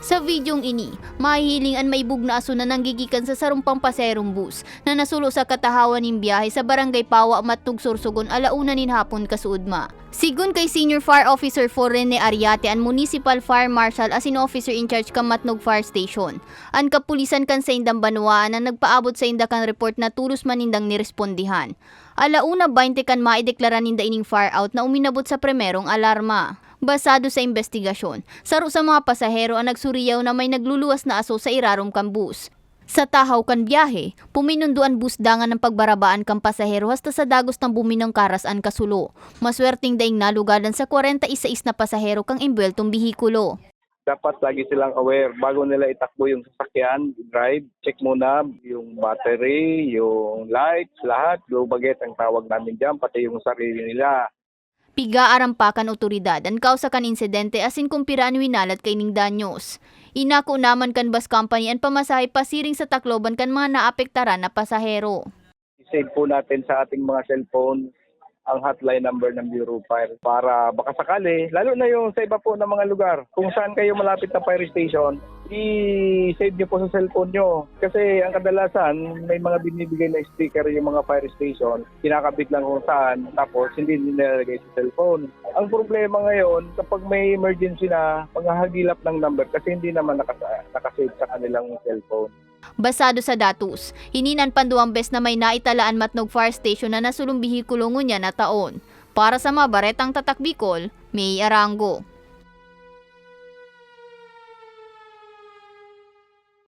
Sa videong ini, mahihiling ang maibug na aso na nanggigikan sa sarumpang paserong bus na nasulo sa katahawan ng biyahe sa barangay Pawa Matug Sursugon alauna nin hapon kasuudma. Sigun kay Senior Fire Officer for Rene Ariate ang Municipal Fire Marshal as in Officer in Charge kan Matnog Fire Station. Ang kapulisan kan sa Indang Banwaan na nagpaabot sa Indakan report na tulos manindang nirespondihan. Alauna 20 kan maideklara ninda ining fire out na uminabot sa primerong alarma. Basado sa investigasyon, saro sa mga pasahero ang nagsuriyaw na may nagluluwas na aso sa irarom kan bus. Sa tahaw kan biyahe, puminunduan bus dangan ng pagbarabaan kan pasahero hasta sa dagos ng buminong karas an kasulo. Maswerting daing nalugadan sa 41 na pasahero kang imbweltong bihikulo. dapat lagi silang aware bago nila itakbo yung sasakyan, drive, check muna yung battery, yung lights, lahat, low baget ang tawag namin dyan, pati yung sarili nila. Piga arampakan otoridad ang kausa kan insidente asin kumpiraan winalat kay ning danyos. Inako naman kan bus company ang pamasahe pasiring sa Tacloban kan mga naapektaran na pasahero. I-save po natin sa ating mga cellphone ang hotline number ng Bureau Fire para baka sakali, lalo na yung sa iba po ng mga lugar, kung saan kayo malapit na fire station, i-save nyo po sa cellphone nyo. Kasi ang kadalasan, may mga binibigay na sticker yung mga fire station, kinakabit lang kung saan, tapos hindi nilalagay sa cellphone. Ang problema ngayon, kapag may emergency na, panghahagilap ng number kasi hindi naman nakasa- nakasave sa kanilang cellphone. Basado sa datos, hininan panduang bes na may naitalaan matnog fire station na nasulong bihikulo ngunya na taon. Para sa mga baretang tatak Bicol, May Arango.